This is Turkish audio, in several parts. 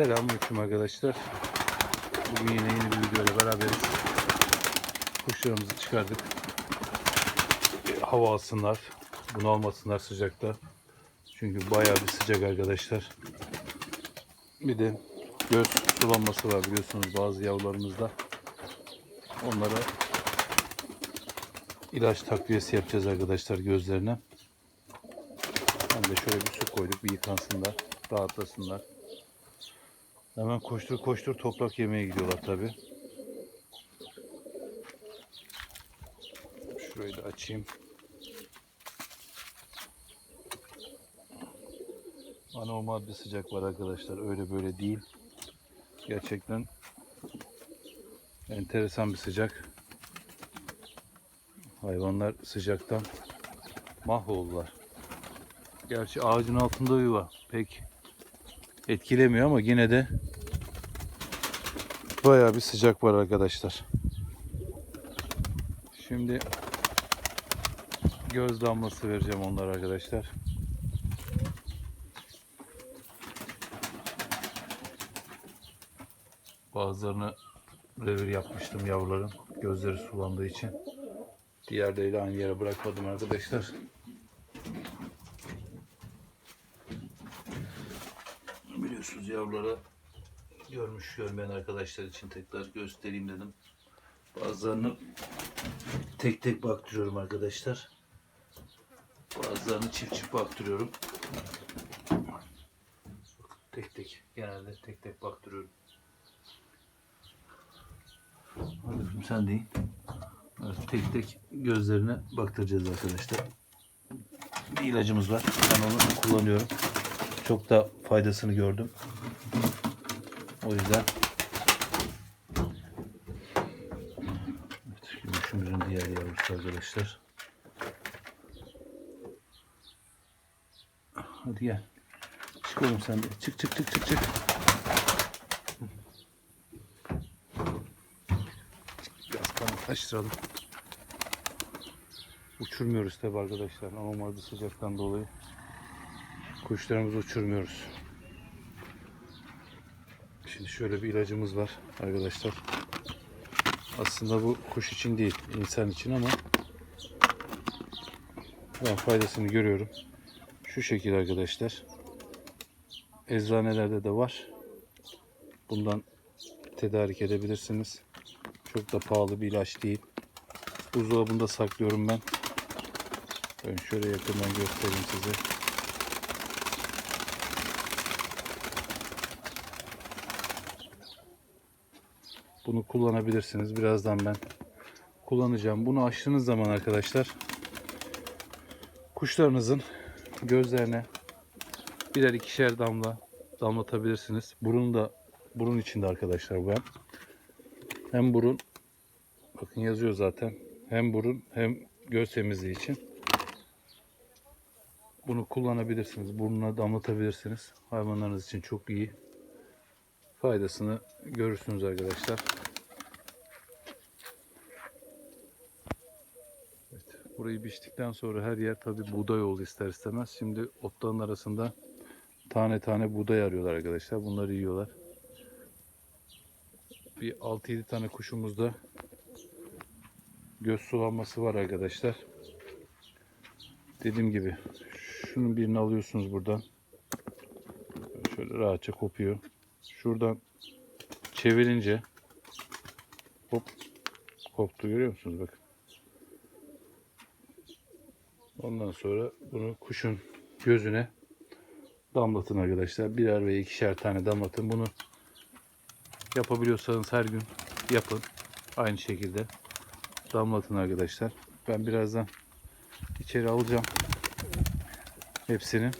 Selamünaleyküm arkadaşlar. Bugün yine yeni bir videoyla beraberiz. Kuşlarımızı çıkardık. Bir Hava alsınlar. Bunu almasınlar sıcakta. Çünkü bayağı bir sıcak arkadaşlar. Bir de göz sulanması var biliyorsunuz bazı yavrularımızda. Onlara ilaç takviyesi yapacağız arkadaşlar gözlerine. Hem de şöyle bir su koyduk bir yıkansınlar, rahatlasınlar. Hemen koştur koştur toprak yemeye gidiyorlar tabi. Şurayı da açayım. Anormal bir sıcak var arkadaşlar. Öyle böyle değil. Gerçekten enteresan bir sıcak. Hayvanlar sıcaktan mahvoldular. Gerçi ağacın altında yuva. Pek etkilemiyor ama yine de bayağı bir sıcak var arkadaşlar. Şimdi göz damlası vereceğim onlara arkadaşlar. Bazılarını revir yapmıştım yavruların. Gözleri sulandığı için. Diğerleriyle aynı yere bırakmadım arkadaşlar. Biliyorsunuz yavrulara görmüş görmeyen arkadaşlar için tekrar göstereyim dedim. Bazılarını tek tek baktırıyorum arkadaşlar. Bazılarını çift çift baktırıyorum. Tek tek genelde tek tek baktırıyorum. Hadi sen değil. Evet, tek tek gözlerine baktıracağız arkadaşlar. Bir ilacımız var. Ben onu kullanıyorum. Çok da faydasını gördüm. O yüzden evet, gümüşümüzün diğer yavrusu arkadaşlar. Hadi gel. Çık oğlum sen de. Çık çık çık çık çık. Biraz kanı taştıralım. Uçurmuyoruz tabi arkadaşlar. Bir sıcaktan dolayı. Kuşlarımızı uçurmuyoruz. Şimdi şöyle bir ilacımız var arkadaşlar. Aslında bu kuş için değil, insan için ama ben faydasını görüyorum. Şu şekil arkadaşlar. Eczanelerde de var. Bundan tedarik edebilirsiniz. Çok da pahalı bir ilaç değil. Buzdolabında saklıyorum ben. Ben şöyle yakından göstereyim size. Bunu kullanabilirsiniz. Birazdan ben kullanacağım. Bunu açtığınız zaman arkadaşlar kuşlarınızın gözlerine birer ikişer damla damlatabilirsiniz. Burun da burun içinde arkadaşlar bu hem. Hem burun bakın yazıyor zaten. Hem burun hem göz temizliği için. Bunu kullanabilirsiniz. Burnuna damlatabilirsiniz. Hayvanlarınız için çok iyi. Faydasını görürsünüz arkadaşlar. Evet, burayı biçtikten sonra her yer tabi buğday oldu ister istemez. Şimdi otların arasında tane tane buğday arıyorlar arkadaşlar. Bunları yiyorlar. Bir 6-7 tane kuşumuzda göz sulanması var arkadaşlar. Dediğim gibi şunun birini alıyorsunuz buradan. Şöyle rahatça kopuyor. Şuradan çevirince hop koptu görüyor musunuz bakın. Ondan sonra bunu kuşun gözüne damlatın arkadaşlar. Birer ve ikişer tane damlatın. Bunu yapabiliyorsanız her gün yapın. Aynı şekilde damlatın arkadaşlar. Ben birazdan içeri alacağım hepsini.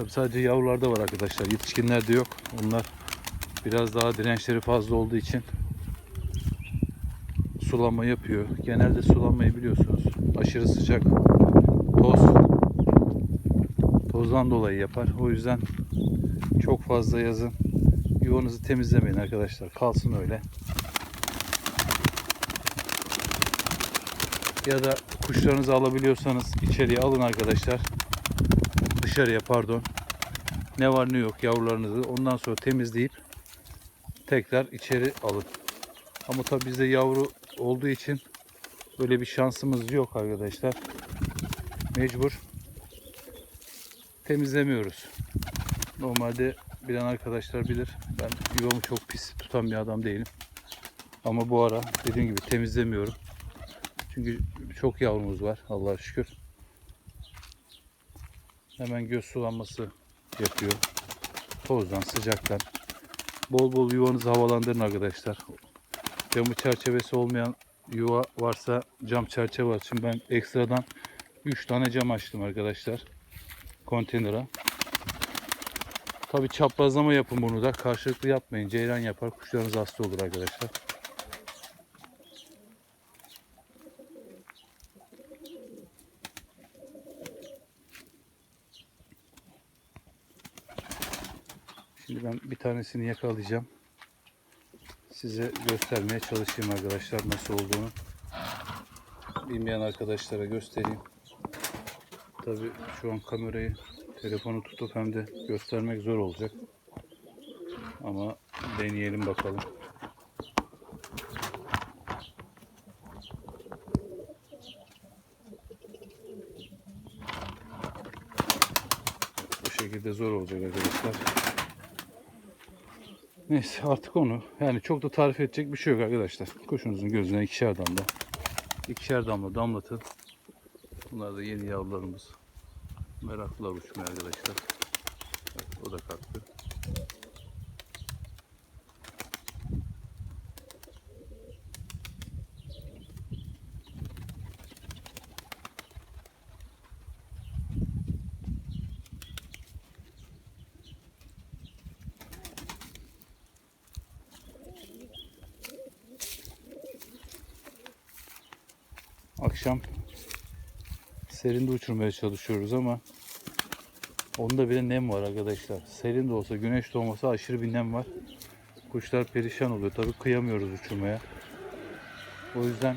Tabi sadece yavrularda var arkadaşlar. Yetişkinlerde yok. Onlar biraz daha dirençleri fazla olduğu için sulama yapıyor. Genelde sulamayı biliyorsunuz. Aşırı sıcak, toz, tozdan dolayı yapar. O yüzden çok fazla yazın yuvanızı temizlemeyin arkadaşlar. Kalsın öyle. Ya da kuşlarınızı alabiliyorsanız içeriye alın arkadaşlar. Dışarıya pardon. Ne var ne yok yavrularınızı ondan sonra temizleyip tekrar içeri alın. Ama tabii bizde yavru olduğu için böyle bir şansımız yok arkadaşlar. Mecbur temizlemiyoruz. Normalde bilen arkadaşlar bilir. Ben yuvamı çok pis tutan bir adam değilim. Ama bu ara dediğim gibi temizlemiyorum. Çünkü çok yavrumuz var Allah'a şükür. Hemen göz sulanması yapıyor. Tozdan, sıcaktan. Bol bol yuvanızı havalandırın arkadaşlar. Camı çerçevesi olmayan yuva varsa cam çerçeve açın. Ben ekstradan 3 tane cam açtım arkadaşlar. Konteynere. Tabi çaprazlama yapın bunu da. Karşılıklı yapmayın. Ceylan yapar. Kuşlarınız hasta olur arkadaşlar. Şimdi ben bir tanesini yakalayacağım. Size göstermeye çalışayım arkadaşlar nasıl olduğunu. Bilmeyen arkadaşlara göstereyim. Tabi şu an kamerayı telefonu tutup hem de göstermek zor olacak. Ama deneyelim bakalım. Bu şekilde zor olacak arkadaşlar. Neyse artık onu yani çok da tarif edecek bir şey yok arkadaşlar. Kuşunuzun gözüne ikişer damla. ikişer damla damlatın. Bunlar da yeni yavrularımız. Meraklılar uçmaya arkadaşlar. O da kalktı. Akşam serinde uçurmaya çalışıyoruz ama onda bile nem var arkadaşlar. Serin de olsa, güneş de olmasa aşırı bir nem var. Kuşlar perişan oluyor. Tabii kıyamıyoruz uçurmaya. O yüzden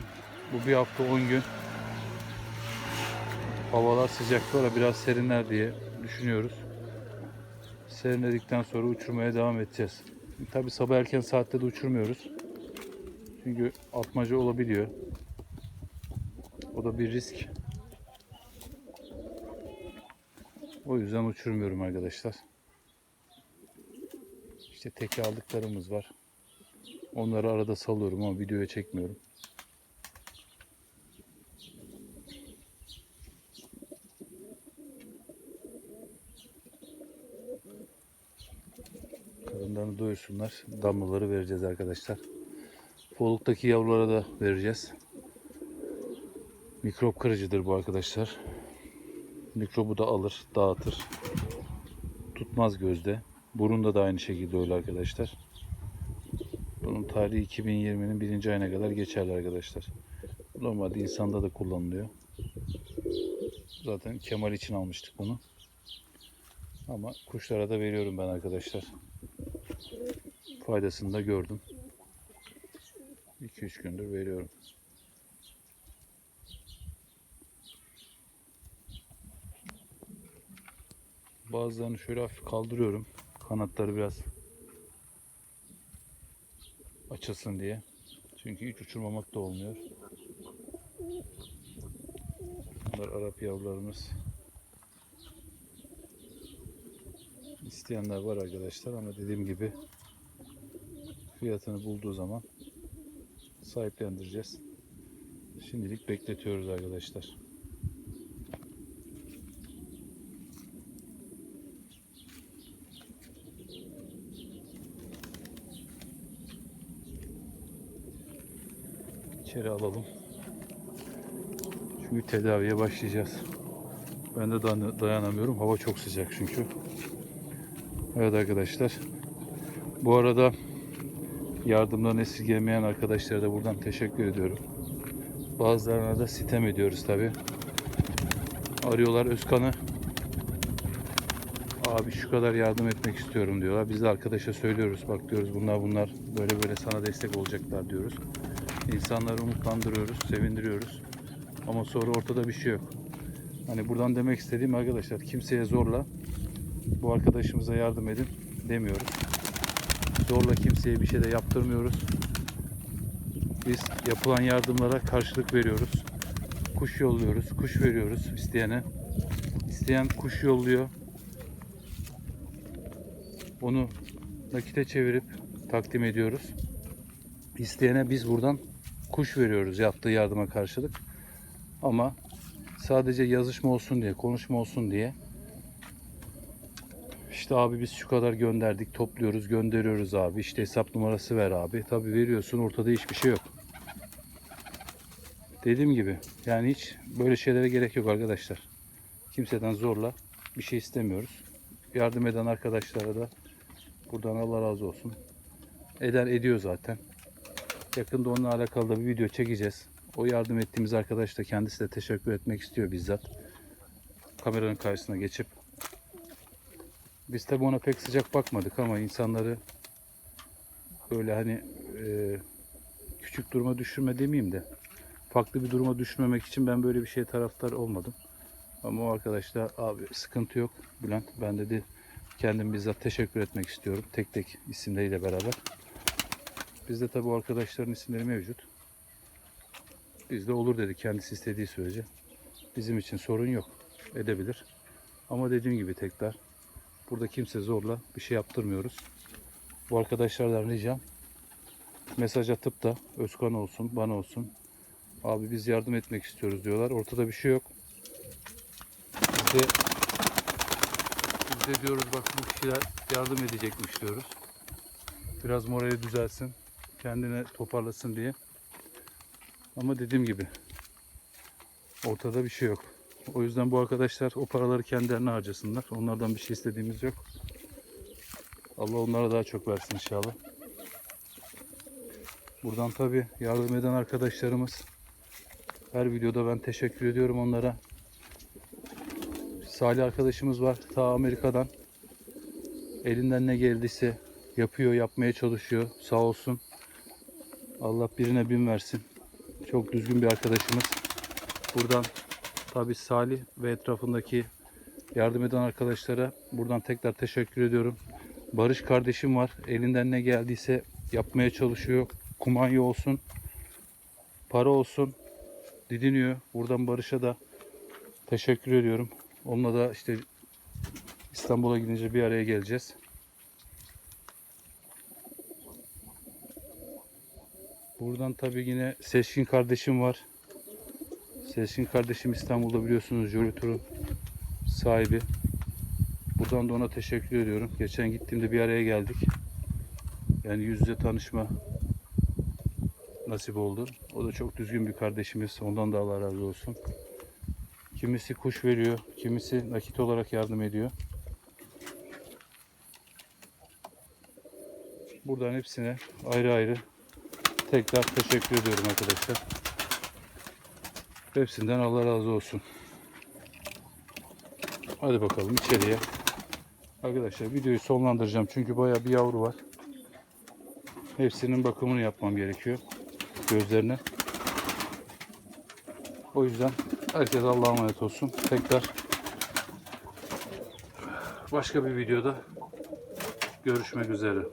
bu bir hafta 10 gün havalar sıcaklara biraz serinler diye düşünüyoruz. Serinledikten sonra uçurmaya devam edeceğiz. Tabii sabah erken saatte de uçurmuyoruz. Çünkü atmaca olabiliyor. O da bir risk. O yüzden uçurmuyorum arkadaşlar. İşte teke aldıklarımız var. Onları arada salıyorum ama videoya çekmiyorum. Karınlarını doyursunlar. Damlaları vereceğiz arkadaşlar. Foluktaki yavrulara da vereceğiz. Mikrop kırıcıdır bu arkadaşlar. Mikrobu da alır, dağıtır. Tutmaz gözde. Burunda da aynı şekilde öyle arkadaşlar. Bunun tarihi 2020'nin birinci ayına kadar geçerli arkadaşlar. Normalde insanda da kullanılıyor. Zaten Kemal için almıştık bunu. Ama kuşlara da veriyorum ben arkadaşlar. Faydasını da gördüm. 2-3 gündür veriyorum. Bazılarını şöyle hafif kaldırıyorum. Kanatları biraz açılsın diye. Çünkü hiç uçurmamak da olmuyor. Bunlar Arap yavrularımız. İsteyenler var arkadaşlar ama dediğim gibi fiyatını bulduğu zaman sahiplendireceğiz. Şimdilik bekletiyoruz arkadaşlar. İçeri alalım. Çünkü tedaviye başlayacağız. Ben de dayan- dayanamıyorum. Hava çok sıcak çünkü. Evet arkadaşlar. Bu arada yardımdan esirgemeyen arkadaşlara da buradan teşekkür ediyorum. Bazılarına da sitem ediyoruz tabi. Arıyorlar Özkan'ı. Abi şu kadar yardım etmek istiyorum diyorlar. Biz de arkadaşa söylüyoruz. Bak diyoruz bunlar bunlar böyle böyle sana destek olacaklar diyoruz. İnsanları umutlandırıyoruz, sevindiriyoruz. Ama sonra ortada bir şey yok. Hani buradan demek istediğim arkadaşlar kimseye zorla bu arkadaşımıza yardım edin demiyoruz. Zorla kimseye bir şey de yaptırmıyoruz. Biz yapılan yardımlara karşılık veriyoruz. Kuş yolluyoruz, kuş veriyoruz isteyene. İsteyen kuş yolluyor. Onu nakite çevirip takdim ediyoruz. İsteyene biz buradan kuş veriyoruz yaptığı yardıma karşılık. Ama sadece yazışma olsun diye, konuşma olsun diye işte abi biz şu kadar gönderdik, topluyoruz, gönderiyoruz abi. İşte hesap numarası ver abi. Tabi veriyorsun, ortada hiçbir şey yok. Dediğim gibi yani hiç böyle şeylere gerek yok arkadaşlar. Kimseden zorla bir şey istemiyoruz. Yardım eden arkadaşlara da buradan Allah razı olsun. Eder ediyor zaten. Yakında onunla alakalı da bir video çekeceğiz. O yardım ettiğimiz arkadaş da kendisi de teşekkür etmek istiyor bizzat. Kameranın karşısına geçip. Biz tabi ona pek sıcak bakmadık ama insanları böyle hani e, küçük duruma düşürme demeyeyim de farklı bir duruma düşürmemek için ben böyle bir şeye taraftar olmadım. Ama o arkadaş da abi sıkıntı yok Bülent. Ben dedi kendim bizzat teşekkür etmek istiyorum. Tek tek isimleriyle beraber. Bizde tabi arkadaşların isimleri mevcut. Bizde olur dedi kendisi istediği sürece. Bizim için sorun yok. Edebilir. Ama dediğim gibi tekrar burada kimse zorla bir şey yaptırmıyoruz. Bu arkadaşlardan ricam mesaj atıp da Özkan olsun, bana olsun. Abi biz yardım etmek istiyoruz diyorlar. Ortada bir şey yok. Biz de, biz de diyoruz bak bu kişiler yardım edecekmiş diyoruz. Biraz morali düzelsin. Kendine toparlasın diye. Ama dediğim gibi ortada bir şey yok. O yüzden bu arkadaşlar o paraları kendilerine harcasınlar. Onlardan bir şey istediğimiz yok. Allah onlara daha çok versin inşallah. Buradan tabi yardım eden arkadaşlarımız her videoda ben teşekkür ediyorum onlara. Salih arkadaşımız var ta Amerika'dan. Elinden ne geldiyse yapıyor, yapmaya çalışıyor. Sağ olsun. Allah birine bin versin. Çok düzgün bir arkadaşımız. Buradan tabi Salih ve etrafındaki yardım eden arkadaşlara buradan tekrar teşekkür ediyorum. Barış kardeşim var. Elinden ne geldiyse yapmaya çalışıyor. Kumanya olsun, para olsun didiniyor. Buradan Barış'a da teşekkür ediyorum. Onunla da işte İstanbul'a gidince bir araya geleceğiz. Buradan tabii yine Seçkin kardeşim var. Seçkin kardeşim İstanbul'da biliyorsunuz Jolly Tur'un sahibi. Buradan da ona teşekkür ediyorum. Geçen gittiğimde bir araya geldik. Yani yüz yüze tanışma nasip oldu. O da çok düzgün bir kardeşimiz. Ondan da Allah razı olsun. Kimisi kuş veriyor, kimisi nakit olarak yardım ediyor. Buradan hepsine ayrı ayrı tekrar teşekkür ediyorum arkadaşlar. Hepsinden Allah razı olsun. Hadi bakalım içeriye. Arkadaşlar videoyu sonlandıracağım çünkü baya bir yavru var. Hepsinin bakımını yapmam gerekiyor. Gözlerine. O yüzden herkes Allah'a emanet olsun. Tekrar başka bir videoda görüşmek üzere.